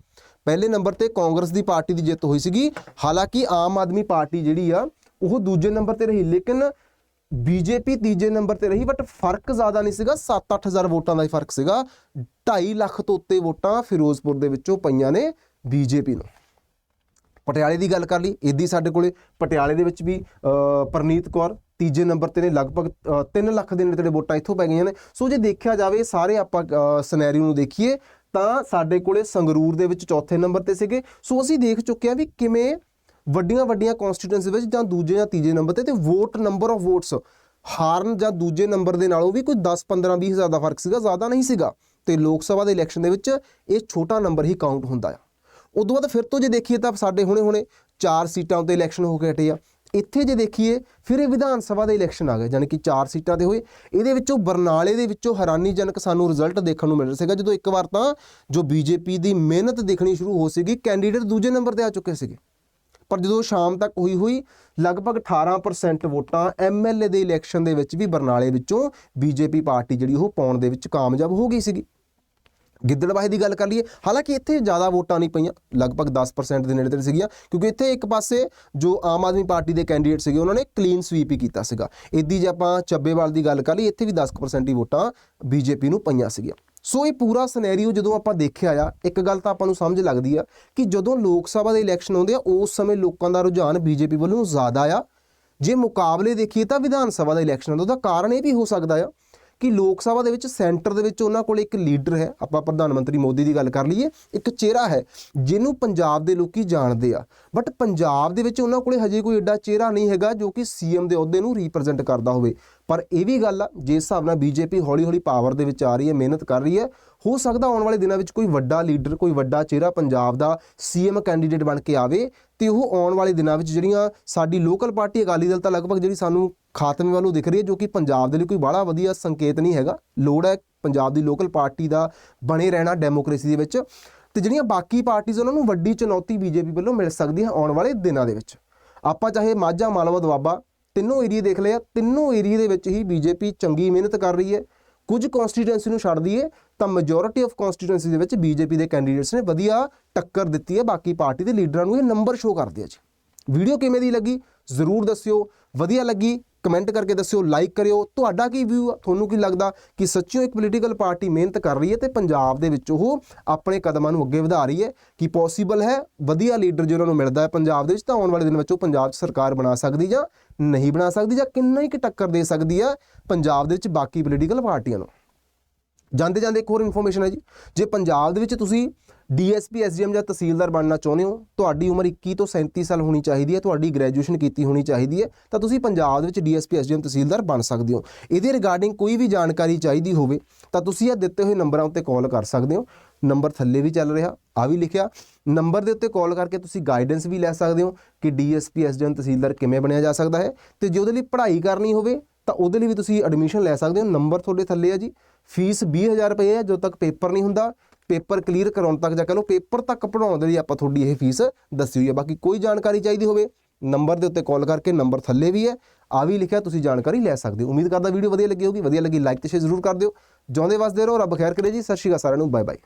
ਪਹਿਲੇ ਨੰਬਰ ਤੇ ਕਾਂਗਰਸ ਦੀ ਪਾਰਟੀ ਦੀ ਜਿੱਤ ਹੋਈ ਸੀਗੀ। ਹਾਲਾਂਕਿ ਆਮ ਆਦਮੀ ਪਾਰਟੀ ਜਿਹੜੀ ਆ ਉਹ ਦੂਜੇ ਨੰਬਰ ਤੇ ਰਹੀ ਲੇਕਿਨ ਬੀਜੇਪੀ ਤੀਜੇ ਨੰਬਰ ਤੇ ਰਹੀ ਬਟ ਫ਼ਰਕ ਜ਼ਿਆਦਾ ਨਹੀਂ ਸੀਗਾ। 7-8000 ਵੋਟਾਂ ਦਾ ਹੀ ਫ਼ਰਕ ਸੀਗਾ। 2.5 ਲੱਖ ਤੋਂ ਉੱਤੇ ਵੋਟਾਂ ਫਿਰੋਜ਼ਪੁਰ ਦੇ ਵਿੱਚੋਂ ਪਈਆਂ ਨੇ ਬੀਜੇਪੀ ਨੂੰ। ਪਟਿਆਲੇ ਦੀ ਗੱਲ ਕਰ ਲਈ ਇਦੀ ਸਾਡੇ ਕੋਲੇ ਪਟਿਆਲੇ ਦੇ ਵਿੱਚ ਵੀ ਅ, ਪ੍ਰਨੀਤ ਕੌਰ ਤੀਜੇ ਨੰਬਰ ਤੇ ਨੇ ਲਗਭਗ 3 ਲੱਖ ਦੇ ਨੇੜੇ ਵੋਟਾਂ ਇੱਥੋਂ ਪੈ ਗਈਆਂ ਨੇ। ਸੋ ਜੇ ਦੇਖਿਆ ਜਾਵੇ ਸਾਰੇ ਆਪਾਂ ਸਿਨੈਰੀਓ ਨੂੰ ਦੇਖੀਏ ਤਾਂ ਸਾਡੇ ਕੋਲੇ ਸੰਗਰੂਰ ਦੇ ਵਿੱਚ ਚੌਥੇ ਨੰਬਰ ਤੇ ਸੀਗੇ। ਸੋ ਅਸੀਂ ਦੇਖ ਚੁੱਕੇ ਹਾਂ ਵੀ ਕਿਵੇਂ ਵੱਡੀਆਂ ਵੱਡੀਆਂ ਕਨਸਟੀਟੂਐਂਸੀ ਵਿੱਚ ਜਾਂ ਦੂਜੇ ਜਾਂ ਤੀਜੇ ਨੰਬਰ ਤੇ ਤੇ ਵੋਟ ਨੰਬਰ ਆਫ ਵੋਟਸ ਹਾਰਨ ਜਾਂ ਦੂਜੇ ਨੰਬਰ ਦੇ ਨਾਲੋਂ ਵੀ ਕੋਈ 10 15 20 ਹਜ਼ਾਰ ਦਾ ਫ਼ਰਕ ਸੀਗਾ, ਜ਼ਿਆਦਾ ਨਹੀਂ ਸੀਗਾ। ਤੇ ਲੋਕ ਸਭਾ ਦੇ ਇਲੈਕਸ਼ਨ ਦੇ ਵਿੱਚ ਇਹ ਛੋਟਾ ਨੰਬਰ ਹੀ ਕਾਊਂਟ ਹੁੰਦਾ ਆ। ਉਦੋਂ ਬਾਅਦ ਫਿਰ ਤੋਂ ਜੇ ਦੇਖੀਏ ਤਾਂ ਸਾਡੇ ਹੁਣੇ ਹੁਣੇ ਚਾਰ ਸੀਟਾਂ ਉੱਤੇ ਇਲੈਕਸ਼ਨ ਹੋ ਕੇ ਹਟੇ ਆ। ਇੱਥੇ ਜੇ ਦੇਖੀਏ, ਫਿਰ ਇਹ ਵਿਧਾਨ ਸਭਾ ਦੇ ਇਲੈਕਸ਼ਨ ਆ ਗਏ ਯਾਨੀ ਕਿ ਚਾਰ ਸੀਟਾਂ ਦੇ ਹੋਏ। ਇਹਦੇ ਵਿੱਚੋਂ ਬਰਨਾਲੇ ਦੇ ਵਿੱਚੋਂ ਹੈਰਾਨੀਜਨਕ ਸਾਨੂੰ ਰਿਜ਼ਲਟ ਦੇਖਣ ਨੂੰ ਮਿਲ ਰਿਹਾ ਸੀਗਾ, ਜਦੋਂ ਇੱਕ ਵਾਰ ਤਾਂ ਜੋ ਬੀਜੇਪੀ ਦੀ ਮਿਹਨਤ ਦੇਖਣੀ ਸ਼ੁਰੂ ਹੋ ਸੀਗੀ ਕੈਂਡੀਡੇਟ ਦੂਜੇ ਨੰਬਰ ਤੇ ਆ ਚੁੱਕੇ ਸੀਗੇ। ਪਰ ਜਦੋਂ ਸ਼ਾਮ ਤੱਕ ਹੋਈ ਹੋਈ, ਲਗਭਗ 18% ਵੋਟਾਂ ਐਮਐਲਏ ਦੇ ਇਲੈਕਸ਼ਨ ਦੇ ਵਿੱਚ ਵੀ ਬਰਨਾਲੇ ਵਿੱਚੋਂ ਬੀਜੇਪੀ ਪਾਰਟੀ ਜਿਹੜੀ ਉਹ ਪਾਉਣ ਦੇ ਵਿੱਚ ਕਾਮਯਾਬ ਹੋ ਗਈ ਸੀਗੀ। ਗਿੱਦੜਬਾਹੇ ਦੀ ਗੱਲ ਕਰ ਲਈਏ, ਹਾਲਾਂਕਿ ਇੱਥੇ ਜ਼ਿਆਦਾ ਵੋਟਾਂ ਨਹੀਂ ਪਈਆਂ, ਲਗਭਗ 10% ਦੇ ਨੇੜੇ ਤੇੜੇ ਸੀਗੀਆਂ, ਕਿਉਂਕਿ ਇੱਥੇ ਇੱਕ ਪਾਸੇ ਜੋ ਆਮ ਆਦਮੀ ਪਾਰਟੀ ਦੇ ਕੈਂਡੀਡੇਟ ਸੀਗੇ, ਉਹਨਾਂ ਨੇ ਕਲੀਨ ਸਵੀਪ ਹੀ ਕੀਤਾ ਸੀਗਾ। ਇਦੀ ਜੇ ਆਪਾਂ ਚੱਬੇਵਾਲ ਦੀ ਗੱਲ ਕਰ ਲਈ ਇੱਥੇ ਵੀ 10% ਹੀ ਵੋਟਾਂ ਬੀਜੇਪੀ ਨੂੰ ਪਈਆਂ ਸੀਗੀਆਂ। ਸੋ ਇਹ ਪੂਰਾ ਸਿਨੈਰੀਓ ਜਦੋਂ ਆਪਾਂ ਦੇਖਿਆ ਆ, ਇੱਕ ਗੱਲ ਤਾਂ ਆਪਾਂ ਨੂੰ ਸਮਝ ਲੱਗਦੀ ਆ ਕਿ ਜਦੋਂ ਲੋਕ ਸਭਾ ਦੇ ਇਲੈਕਸ਼ਨ ਆਉਂਦੇ ਆ, ਉਸ ਸਮੇਂ ਲੋਕਾਂ ਦਾ ਰੁਝਾਨ ਬੀਜੇਪੀ ਵੱਲੋਂ ਜ਼ਿਆਦਾ ਆ। ਜੇ ਮੁਕਾਬਲੇ ਦੇਖੀਏ ਤਾਂ ਵਿਧਾਨ ਸਭਾ ਦਾ ਇਲੈਕਸ਼ਨ ਆਉਂਦਾ, ਉਹਦਾ ਕਾਰਨ ਇਹ ਵੀ ਹੋ ਸਕਦਾ ਆ ਕਿ ਲੋਕ ਸਭਾ ਦੇ ਵਿੱਚ ਸੈਂਟਰ ਦੇ ਵਿੱਚ ਉਹਨਾਂ ਕੋਲ ਇੱਕ ਲੀਡਰ ਹੈ। ਆਪਾਂ ਪ੍ਰਧਾਨ ਮੰਤਰੀ ਮੋਦੀ ਦੀ ਗੱਲ ਕਰ ਲਈਏ। ਇੱਕ ਚਿਹਰਾ ਹੈ, ਜਿਹਨੂੰ ਪੰਜਾਬ ਦੇ ਲੋਕੀ ਜਾਣਦੇ ਆ। ਬਟ ਪੰਜਾਬ ਦੇ ਵਿੱਚ ਉਹਨਾਂ ਕੋਲੇ ਹਜੇ ਕੋਈ ਐਡਾ ਚਿਹਰਾ ਨਹੀਂ ਹੈਗਾ, ਜੋ ਕਿ ਸੀਐਮ ਦੇ ਅਹੁਦੇ ਨੂੰ ਰਿਪਰੈਜ਼ੈਂਟ ਕਰਦਾ ਹੋਵੇ। ਪਰ ਇਹ ਵੀ ਗੱਲ ਆ ਜਿਸ ਹਿਸਾਬ ਨਾਲ ਬੀਜੇਪੀ ਹੌਲੀ-ਹੌਲੀ ਪਾਵਰ ਦੇ ਵਿੱਚ ਆ ਰਹੀ ਹੈ, ਮਿਹਨਤ ਕਰ ਰਹੀ ਹੈ, ਹੋ ਸਕਦਾ ਆਉਣ ਵਾਲੇ ਦਿਨਾਂ ਵਿੱਚ ਕੋਈ ਵੱਡਾ ਲੀਡਰ, ਕੋਈ ਵੱਡਾ ਚਿਹਰਾ ਪੰਜਾਬ ਦਾ ਸੀਐਮ ਕੈਂਡੀਡੇਟ ਬਣ ਕੇ ਆਵੇ। ਤੇ ਉਹ ਆਉਣ ਵਾਲੇ ਦਿਨਾਂ ਵਿੱਚ ਜਿਹੜੀਆਂ ਸਾਡੀ ਲੋਕਲ ਪਾਰਟੀ ਅਕਾਲੀ ਦਲ ਤਾਂ ਲਗਭਗ ਜਿਹੜੀ ਸਾਨੂੰ ਖਾਤਮੇ ਵੱਲੋਂ ਦਿਖ ਰਹੀ ਹੈ, ਜੋ ਕਿ ਪੰਜਾਬ ਦੇ ਲਈ ਕੋਈ ਬੜਾ ਵਧੀਆ ਸੰਕੇਤ ਨਹੀਂ ਹੈਗਾ। ਲੋੜ ਹੈ ਪੰਜਾਬ ਦੀ ਲੋਕਲ ਪਾਰਟੀ ਦਾ ਬਣੇ ਰਹਿਣਾ ਡੈਮੋਕ੍ਰੇਸੀ ਦੇ ਵਿੱਚ ਤੇ ਜਿਹੜੀਆਂ ਬਾਕੀ ਪਾਰਟੀਆਂ ਉਹਨਾਂ ਨੂੰ ਵੱਡੀ ਚੁਣੌਤੀ ਬੀਜੇਪੀ ਵੱਲੋਂ ਮਿਲ ਸਕਦੀ ਹੈ ਆਉਣ ਵਾਲੇ ਦਿਨਾਂ ਦੇ ਵਿੱਚ। ਆਪਾਂ ਚਾਹੇ ਮਾਝਾ, ਮਾਲਵਾ, ਦੁਆਬਾ ਤਿੰਨੋਂ ਏਰੀਆ ਦੇਖ ਲਿਆ ਤਿੰਨੋਂ ਏਰੀਆ ਦੇ ਵਿੱਚ ਹੀ ਬੀਜੇਪੀ ਚੰਗੀ ਮਿਹਨਤ ਕਰ ਰਹੀ ਹੈ। ਕੁਝ ਕਨਸਟੀਟੂਐਂਸੀ ਨੂੰ ਛੱਡ ਦਈਏ, ਤਾਂ ਮੈਜੋਰਿਟੀ ਆਫ ਕਨਸਟੀਟੂਐਂਸੀ ਦੇ ਵਿੱਚ ਬੀਜੇਪੀ ਦੇ ਕੈਂਡੀਡੇਟਸ ਨੇ ਵਧੀਆ ਟੱਕਰ ਦਿੱਤੀ ਹੈ। ਬਾਕੀ ਪਾਰਟੀ ਦੇ ਲੀਡਰਾਂ ਨੂੰ ਇਹ ਨੰਬਰ ਸ਼ੋ ਕਰਦੇ ਆ ਜੀ। ਵੀਡੀਓ ਕਿਵੇਂ ਦੀ ਲੱਗੀ? ਜ਼ਰੂਰ ਦੱਸਿਓ। ਵਧੀਆ ਲੱਗੀ ਕਮੈਂਟ ਕਰਕੇ ਦੱਸਿਓ ਲਾਈਕ ਕਰਿਓ। ਤੁਹਾਡਾ ਕੀ ਵਿਊ ਆ? ਤੁਹਾਨੂੰ ਕੀ ਲੱਗਦਾ ਕਿ ਸੱਚਿਓ ਇੱਕ ਪੋਲੀਟੀਕਲ ਪਾਰਟੀ ਮਿਹਨਤ ਕਰ ਰਹੀ ਹੈ ਤੇ ਪੰਜਾਬ ਦੇ ਵਿੱਚ ਉਹ ਆਪਣੇ ਕਦਮਾਂ ਨੂੰ ਅੱਗੇ ਵਧਾ ਰਹੀ ਹੈ? ਕਿ ਪੋਸੀਬਲ ਹੈ? ਵਧੀਆ ਲੀਡਰ ਜੇ ਉਹਨਾਂ ਨੂੰ ਮਿਲਦਾ ਹੈ ਪੰਜਾਬ ਦੇ ਵਿੱਚ, ਤਾਂ ਆਉਣ ਵਾਲੇ ਦਿਨ ਵਿੱਚ ਉਹ ਪੰਜਾਬ 'ਚ ਸਰਕਾਰ ਬਣਾ ਸਕਦੀ ਜਾਂ ਨਹੀਂ ਬਣਾ ਸਕਦੀ ਜਾਂ ਕਿੰਨਾ ਹੀ ਕਿ ਟੱਕਰ ਦੇ ਸਕਦੀ ਹੈ ਪੰਜਾਬ ਦੇ ਵਿੱਚ ਬਾਕੀ ਪੋਲੀਟੀਕਲ ਪਾਰਟੀਆਂ ਨੂੰ? ਜਾਂਦੇ ਜਾਂਦੇ ਇੱਕ ਹੋਰ ਇਨਫੋਰਮੇਸ਼ਨ ਹੈ ਜੀ। ਜੇ ਪੰਜਾਬ ਦੇ ਵਿੱਚ ਤੁਸੀਂ ਡੀਐਸਪੀ ਐਸਡੀਐਮ ਜਾਂ ਤਹਿਸੀਲਦਾਰ ਬਣਨਾ ਚਾਹੁੰਦੇ ਹੋ? ਤੁਹਾਡੀ ਉਮਰ 21 ਤੋਂ 37 ਸਾਲ ਹੋਣੀ ਚਾਹੀਦੀ ਹੈ, ਤੁਹਾਡੀ ਗ੍ਰੈਜੂਏਸ਼ਨ ਕੀਤੀ ਹੋਣੀ ਚਾਹੀਦੀ ਹੈ, ਤਾਂ ਤੁਸੀਂ ਪੰਜਾਬ ਦੇ ਵਿੱਚ ਡੀਐਸਪੀ, ਐਸਡੀਐਮ, ਤਹਿਸੀਲਦਾਰ ਬਣ ਸਕਦੇ ਹੋ। ਇਹਦੇ ਰਿਗਾਰਡਿੰਗ ਕੋਈ ਵੀ ਜਾਣਕਾਰੀ ਚਾਹੀਦੀ ਹੋਵੇ, ਤਾਂ ਤੁਸੀਂ ਇਹ ਦਿੱਤੇ ਹੋਏ ਨੰਬਰਾਂ ਉੱਤੇ ਕਾਲ ਕਰ ਸਕਦੇ ਹੋ। ਨੰਬਰ ਥੱਲੇ ਵੀ ਚੱਲ ਰਿਹਾ ਆ ਵੀ ਲਿਖਿਆ। ਨੰਬਰ ਦੇ ਉੱਤੇ ਕਾਲ ਕਰਕੇ ਤੁਸੀਂ ਗਾਈਡੈਂਸ ਵੀ ਲੈ ਸਕਦੇ ਹੋ ਕਿ ਡੀਐਸਪੀ, ਐਸਡੀਐਮ, ਤਹਿਸੀਲਦਾਰ ਕਿਵੇਂ ਬਣਿਆ ਜਾ ਸਕਦਾ ਹੈ। ਤੇ ਜੇ ਉਹਦੇ ਲਈ ਪੜ੍ਹਾਈ ਕਰਨੀ ਹੋਵੇ, ਤਾਂ ਉਹਦੇ ਲਈ ਵੀ ਤੁਸੀਂ ਐਡਮਿਸ਼ਨ ਲੈ ਸਕਦੇ ਹੋ। ਨੰਬਰ ਤੁਹਾਡੇ ਥੱਲੇ ਆ ਜੀ। ਫੀਸ 20000 ਰੁਪਏ ਹੈ, ਜਦੋਂ ਤੱਕ ਪੇਪਰ ਨਹੀਂ ਹੁੰਦਾ। ਪੇਪਰ ਕਲੀਅਰ ਕਰਾਉਣ ਤੱਕ ਜਾਂ ਕਹ ਲਓ ਪੇਪਰ ਤੱਕ ਪੜਾਉਣ ਦੇ ਲਈ ਆਪਾਂ ਤੁਹਾਡੀ ਇਹ ਫੀਸ ਦੱਸੀ ਹੋਈ ਹੈ। ਬਾਕੀ ਕੋਈ ਜਾਣਕਾਰੀ ਚਾਹੀਦੀ ਹੋਵੇ, ਨੰਬਰ ਦੇ ਉੱਤੇ ਕਾਲ ਕਰਕੇ ਨੰਬਰ ਥੱਲੇ ਵੀ ਹੈ ਆ ਵੀ ਲਿਖਿਆ, ਤੁਸੀਂ ਜਾਣਕਾਰੀ ਲੈ ਸਕਦੇ ਹੋ। ਉਮੀਦ ਕਰਦਾ ਵੀਡੀਓ ਵਧੀਆ ਲੱਗੀ ਹੋਗੀ ਵਧੀਆ ਲੱਗੀ ਲਾਈਕ ਤੇ ਸ਼ੇਅਰ ਜ਼ਰੂਰ ਕਰ ਦਿਓ। ਜਿਉਂਦੇ ਵਸਦੇ ਰਹੋ, ਰੱਬ ਖੈਰ ਕਰੇ ਜੀ। ਸਤਿ ਸ਼੍ਰੀ ਅਕਾਲ ਸਾਰਿਆਂ ਨੂੰ। Bye bye